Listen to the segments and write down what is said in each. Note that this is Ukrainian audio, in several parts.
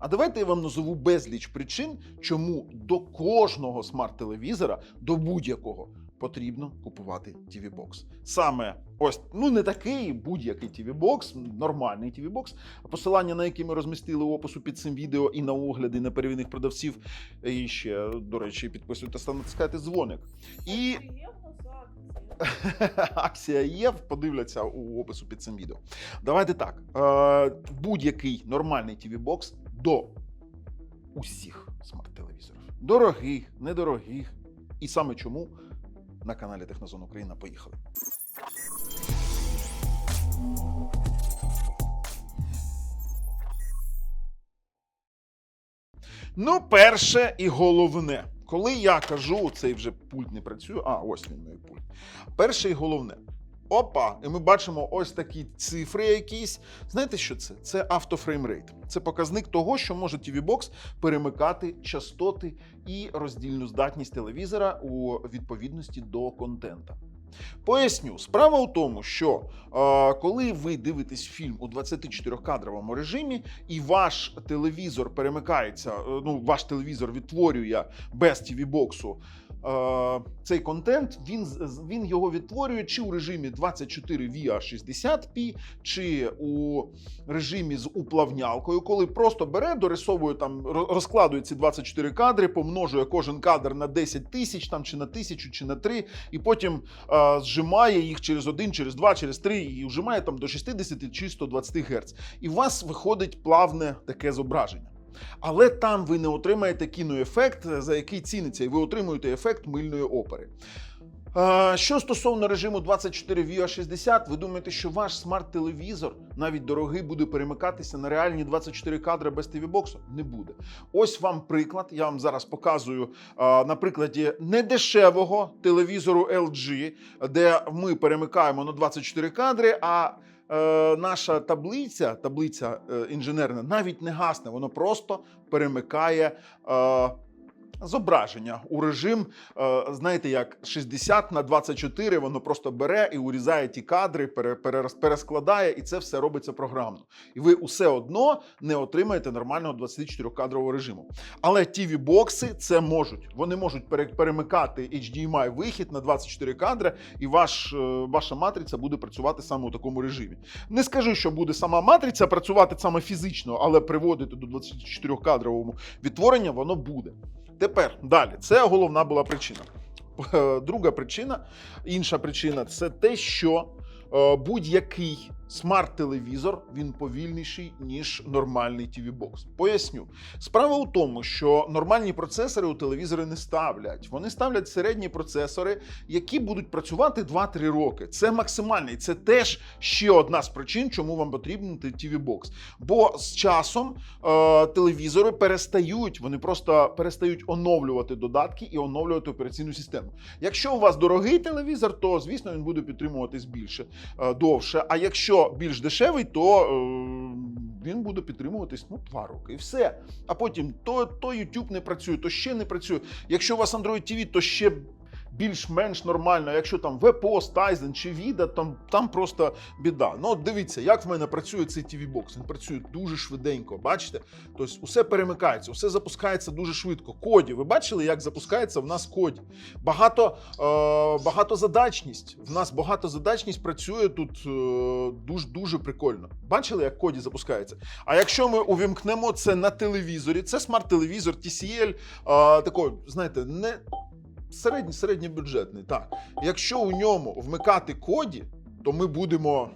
А давайте я вам назову безліч причин, чому до кожного смарт-телевізора, до будь-якого, потрібно купувати TV Box. Саме ось ну не такий будь-який TV Box, нормальний TV Box, посилання на який ми розмістили у опису під цим відео і на огляди неперевірних продавців. І ще, до речі, підписуйтесь та натискайте дзвоник. І в акція. є, подивляться у опису під цим відео. Давайте так. Е, будь-який нормальний TV Box до усіх смарт-телевізорів. Дорогих, недорогих. І саме чому на каналі Технозон Україна поїхали. Ну, перше і головне, коли я кажу, цей вже пульт не працює. А, ось він мій пульт. Перше і головне. Опа, і ми бачимо ось такі цифри якісь. Знаєте, що це? Це автофреймрейт. Це показник того, що може TV Box перемикати частоти і роздільну здатність телевізора у відповідності до контента. Поясню, справа у тому, що е, коли ви дивитесь фільм у 24-кадровому режимі, і ваш телевізор перемикається, е, ну ваш телевізор відтворює без TV боксу цей контент, він, він його відтворює чи у режимі 24 via 60p, чи у режимі з уплавнялкою, коли просто бере, дорисовує там, розкладує ці 24 кадри, помножує кожен кадр на 10 тисяч там, чи на тисячу, чи на 3, і потім е, зжимає їх через один, через два, через три, і вжимає там до 60 чи 120 Гц. І у вас виходить плавне таке зображення. Але там ви не отримаєте кіноефект, за який ціниться, і ви отримуєте ефект мильної опери. Е, Що стосовно режиму 24 via 60, ви думаєте, що ваш смарт-телевізор, навіть дорогий, буде перемикатися на реальні 24 кадри без TV-боксу? Не буде. Ось вам приклад. Я вам зараз показую е, на прикладі недешевого телевізору LG, де ми перемикаємо на 24 кадри, а е, наша таблиця, таблиця е, інженерна, навіть не гасне, воно просто перемикає. Зображення у режим, е, знаєте, як 60 на 24, воно просто бере і урізає ті кадри, пере, пере- перескладає, і це все робиться програмно. І ви усе одно не отримаєте нормального 24-кадрового режиму. Але tv бокси це можуть. Вони можуть перемикати HDMI вихід на 24 кадри, і ваш, е, ваша матриця буде працювати саме у такому режимі. Не скажу, що буде сама матриця працювати саме фізично, але приводити до 24-кадровому відтворення воно буде. Тепер далі. Це головна була причина. Е, Друга причина, інша причина це те, що е, будь-який смарт-телевізор він повільніший, ніж нормальний tv бокс Поясню. Справа у тому, що нормальні процесори у телевізори не ставлять. Вони ставлять середні процесори, які будуть працювати 2-3 роки. Це максимальний. Це теж ще одна з причин, чому вам потрібен tv бокс Бо з часом е, телевізори перестають, вони просто перестають оновлювати додатки і оновлювати операційну систему. Якщо у вас дорогий телевізор, то звісно він буде підтримуватись більше е, довше. А якщо більш дешевий, то е, він буде підтримуватись ну, два роки і все. А потім то, то YouTube не працює, то ще не працює. Якщо у вас Android TV, то ще. Більш-менш нормально, якщо там VPOS, Tizen чи Vida, там, там просто біда. Ну, от дивіться, як в мене працює цей TV Box. Він працює дуже швиденько. Бачите? Тобто, усе перемикається, усе запускається дуже швидко. Коді. Ви бачили, як запускається в нас коді? Багато, е, багатозадачність. В нас багатозадачність працює тут е, дуже дуже прикольно. Бачили, як коді запускається? А якщо ми увімкнемо це на телевізорі, це смарт-телевізор TCL, е, такий, знаєте, не середній середньобюджетний. Так. Якщо у ньому вмикати коді, то ми будемо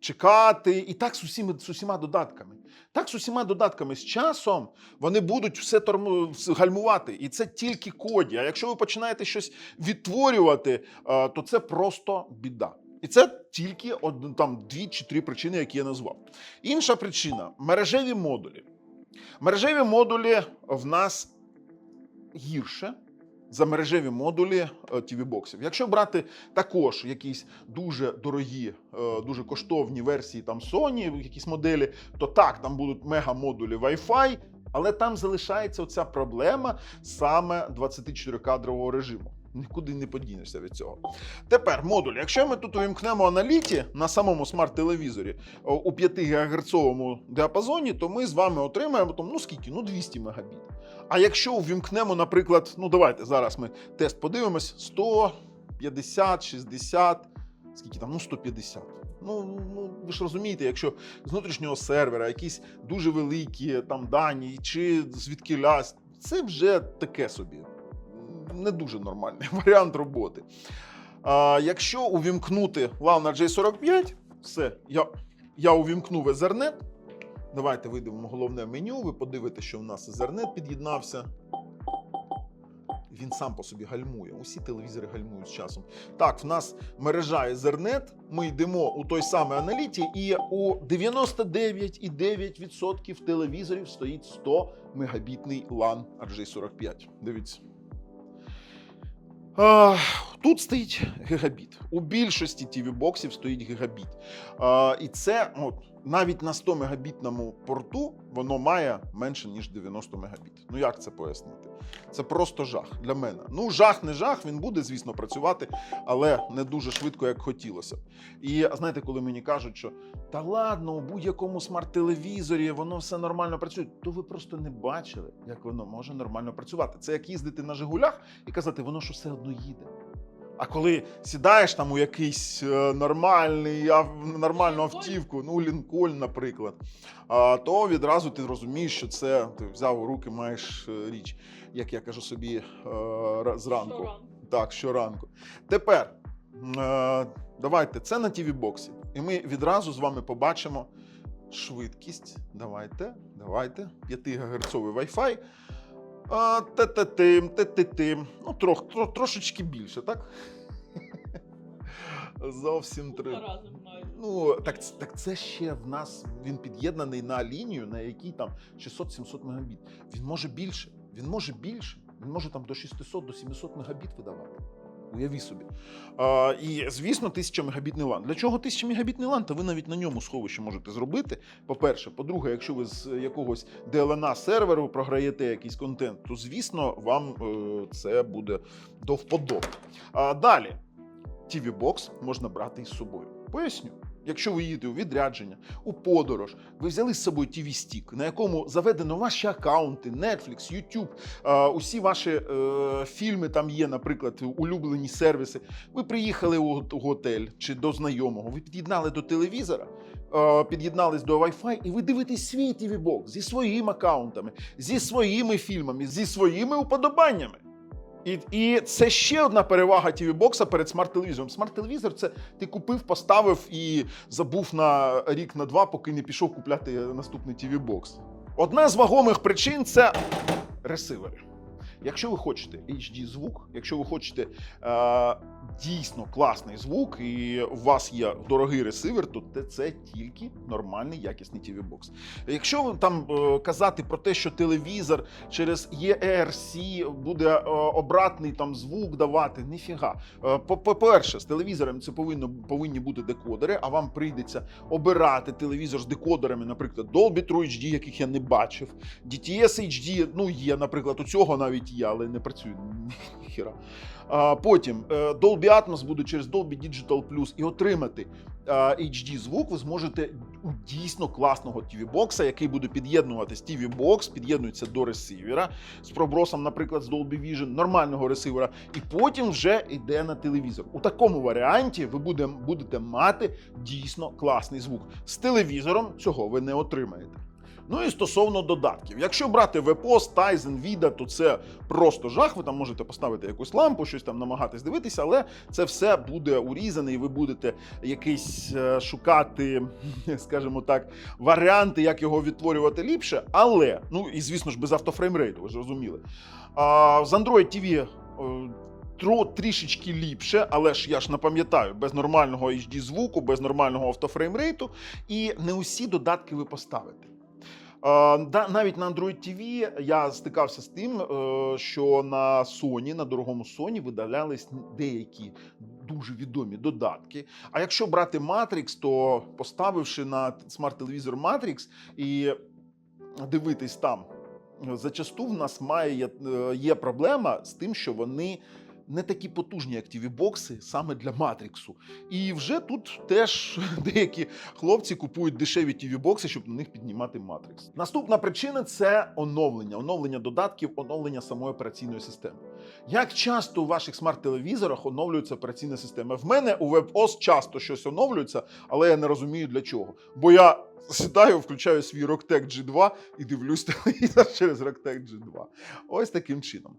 чекати. І так з усіма, з усіма додатками. Так, з усіма додатками з часом вони будуть все торму, гальмувати. І це тільки коді. А якщо ви починаєте щось відтворювати, е, то це просто біда. І це тільки од, там дві чи три причини, які я назвав. Інша причина мережеві модулі. Мережеві модулі в нас гірше за мережеві модулі tv боксів Якщо брати також якісь дуже дорогі, е, дуже коштовні версії там Sony, якісь моделі, то так, там будуть мега-модулі Wi-Fi, але там залишається оця проблема саме 24-кадрового режиму. Нікуди не подінешся від цього. Тепер модуль. Якщо ми тут увімкнемо аналіті на самому смарт-телевізорі у 5 ГГц діапазоні, то ми з вами отримаємо там, ну скільки? Ну 200 мегабіт. А якщо увімкнемо, наприклад, ну давайте зараз ми тест подивимось: 150, 60, скільки там, ну 150. Ну, ну ви ж розумієте, якщо з внутрішнього сервера якісь дуже великі там дані, чи звідки лясь, це вже таке собі. Не дуже нормальний варіант роботи. А, якщо увімкнути Lana J45, все, я, я увімкнув Ethernet. Давайте вийдемо головне меню. Ви подивитесь, що в нас Ethernet під'єднався. Він сам по собі гальмує. Усі телевізори гальмують з часом. Так, в нас мережа Ethernet, Ми йдемо у той самий аналіті, і у 99,9% телевізорів стоїть 100 мегабітний LAN RJ45. Дивіться. Тут стоїть гігабіт. У більшості TV-боксів стоїть гігабіт. І це от, навіть на 100 мегабітному порту воно має менше, ніж 90 мегабіт. Ну як це пояснити? Це просто жах для мене. Ну, жах не жах, він буде, звісно, працювати, але не дуже швидко, як хотілося. І знаєте, коли мені кажуть, що та ладно, у будь-якому смарт-телевізорі воно все нормально працює, то ви просто не бачили, як воно може нормально працювати. Це як їздити на Жигулях і казати, воно ж все одно їде. А коли сідаєш там у якийсь е, нормальний, нормальну автівку, ну Лінкольн, наприклад, то відразу ти розумієш, що це ти взяв у руки, маєш е, річ, як я кажу собі е, зранку. Щоранку. Так, щоранку. Тепер давайте це на tv боксі І ми відразу з вами побачимо швидкість. Давайте, давайте. 5 ГГц Wi-Fi. Те-те-тим, те-те-тим. Ну, трох, трох, трошечки більше, так? Зовсім три. Ну, так, так це ще в нас він під'єднаний на лінію, на якій там 600-700 мегабіт. Він може більше. Він може більше. Він може там до 600 до 700 мегабіт видавати. Уяві собі. А, і звісно, 1000 мегабітний лан. Для чого 1000 мегабітний лан? Та ви навіть на ньому сховище можете зробити. По-перше, по-друге, якщо ви з якогось DLNA серверу програєте якийсь контент, то звісно вам е, це буде до вподоби. А, далі. TV Box можна брати із собою. Поясню. Якщо ви їдете у відрядження, у подорож, ви взяли з собою tv стік на якому заведено ваші аккаунти, Netflix, YouTube, е, усі ваші е, фільми там є, наприклад, улюблені сервіси. Ви приїхали у готель чи до знайомого, ви під'єднали до телевізора, е, під'єднались до Wi-Fi, і ви дивитесь свій tv бокс зі своїми аккаунтами, зі своїми фільмами, зі своїми уподобаннями. І, і це ще одна перевага tv бокса перед смарт-телевізором. Смарт-телевізор це ти купив, поставив і забув на рік на два, поки не пішов купляти наступний tv бокс Одна з вагомих причин це ресивери. Якщо ви хочете HD звук, якщо ви хочете е, дійсно класний звук, і у вас є дорогий ресивер, то це тільки нормальний якісний tv бокс Якщо ви там е, казати про те, що телевізор через ERC буде е, обратний там звук давати, ніфіга. Е, по- По-перше, з телевізором це повинно повинні бути декодери, а вам прийдеться обирати телевізор з декодерами, наприклад, Dolby True HD, яких я не бачив. DTS HD, ну є, наприклад, у цього навіть є, але не працює ніхіра. А, потім е, Dolby Atmos буде через Dolby Digital Plus і отримати е, HD звук ви зможете у дійсно класного tv бокса який буде під'єднуватись tv бокс під'єднується до ресивера з пробросом, наприклад, з Dolby Vision, нормального ресивера, і потім вже йде на телевізор. У такому варіанті ви буде, будете мати дійсно класний звук. З телевізором цього ви не отримаєте. Ну і стосовно додатків, якщо брати VPOS, Tizen, Vida, то це просто жах. Ви там можете поставити якусь лампу, щось там намагатись дивитися, але це все буде урізане, і ви будете якийсь е, шукати, скажімо так, варіанти, як його відтворювати ліпше. Але, ну і звісно ж, без автофреймрейту, ви ж розуміли. А, з Android TV. е, Тро трішечки ліпше, але ж я ж не пам'ятаю, без нормального HD звуку, без нормального автофреймрейту, і не усі додатки ви поставите. Е, Навіть на Android TV я стикався з тим, е, що на Sony, на дорогому Sony видалялись деякі дуже відомі додатки. А якщо брати Matrix, то поставивши на смарт-телевізор Matrix і дивитись там, зачасту в нас має е, є проблема з тим, що вони не такі потужні, як tv бокси саме для Матріксу. І вже тут теж деякі хлопці купують дешеві tv бокси щоб на них піднімати Матрикс. Наступна причина це оновлення, оновлення додатків, оновлення самої операційної системи. Як часто у ваших смарт-телевізорах оновлюється операційна система? В мене у WebOS часто щось оновлюється, але я не розумію для чого. Бо я сідаю, включаю свій Rocktech G2 і дивлюсь телевізор через Rocktech G2. Ось таким чином.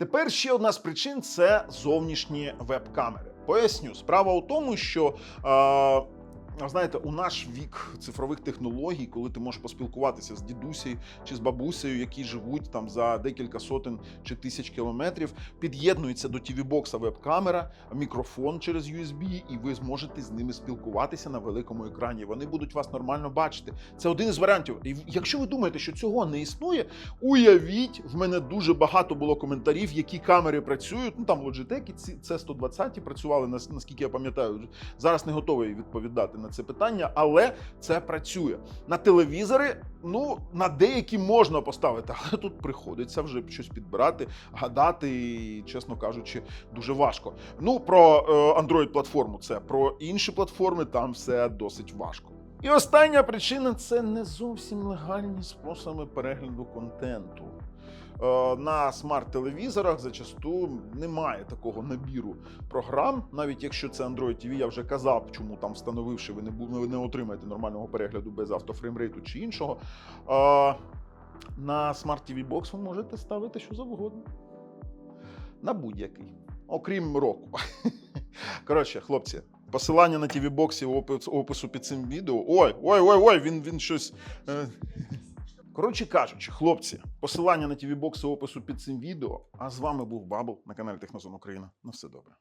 Тепер ще одна з причин це зовнішні веб-камери. Поясню, справа у тому, що. Е, Знаєте, у наш вік цифрових технологій, коли ти можеш поспілкуватися з дідусею чи з бабусею, які живуть там за декілька сотень чи тисяч кілометрів, під'єднується до tv бокса веб-камера, мікрофон через USB, і ви зможете з ними спілкуватися на великому екрані. Вони будуть вас нормально бачити. Це один із варіантів. І якщо ви думаєте, що цього не існує, уявіть, в мене дуже багато було коментарів, які камери працюють. Ну там Logitech, ці це 120 працювали, нас- наскільки я пам'ятаю. Зараз не готовий відповідати на це питання, але це працює. На телевізори, ну на деякі можна поставити, але тут приходиться вже щось підбирати, гадати, і, чесно кажучи, дуже важко. Ну про е, Android платформу це про інші платформи, там все досить важко. І остання причина це не зовсім легальні способи перегляду контенту. Е, На смарт-телевізорах зачасту немає такого набіру програм, навіть якщо це Android TV, я вже казав, чому там встановивши, ви не ви не отримаєте нормального перегляду без автофреймрейту чи іншого. Е, На Smart TV Box ви можете ставити що завгодно. На будь-який, окрім року. Коротше, хлопці, посилання на TV боксі в опису під цим відео. Ой, ой, ой, ой, він, він щось. Коротше кажучи, хлопці, посилання на тіві бокси опису під цим відео. А з вами був Бабл на каналі Технозон Україна. На все добре.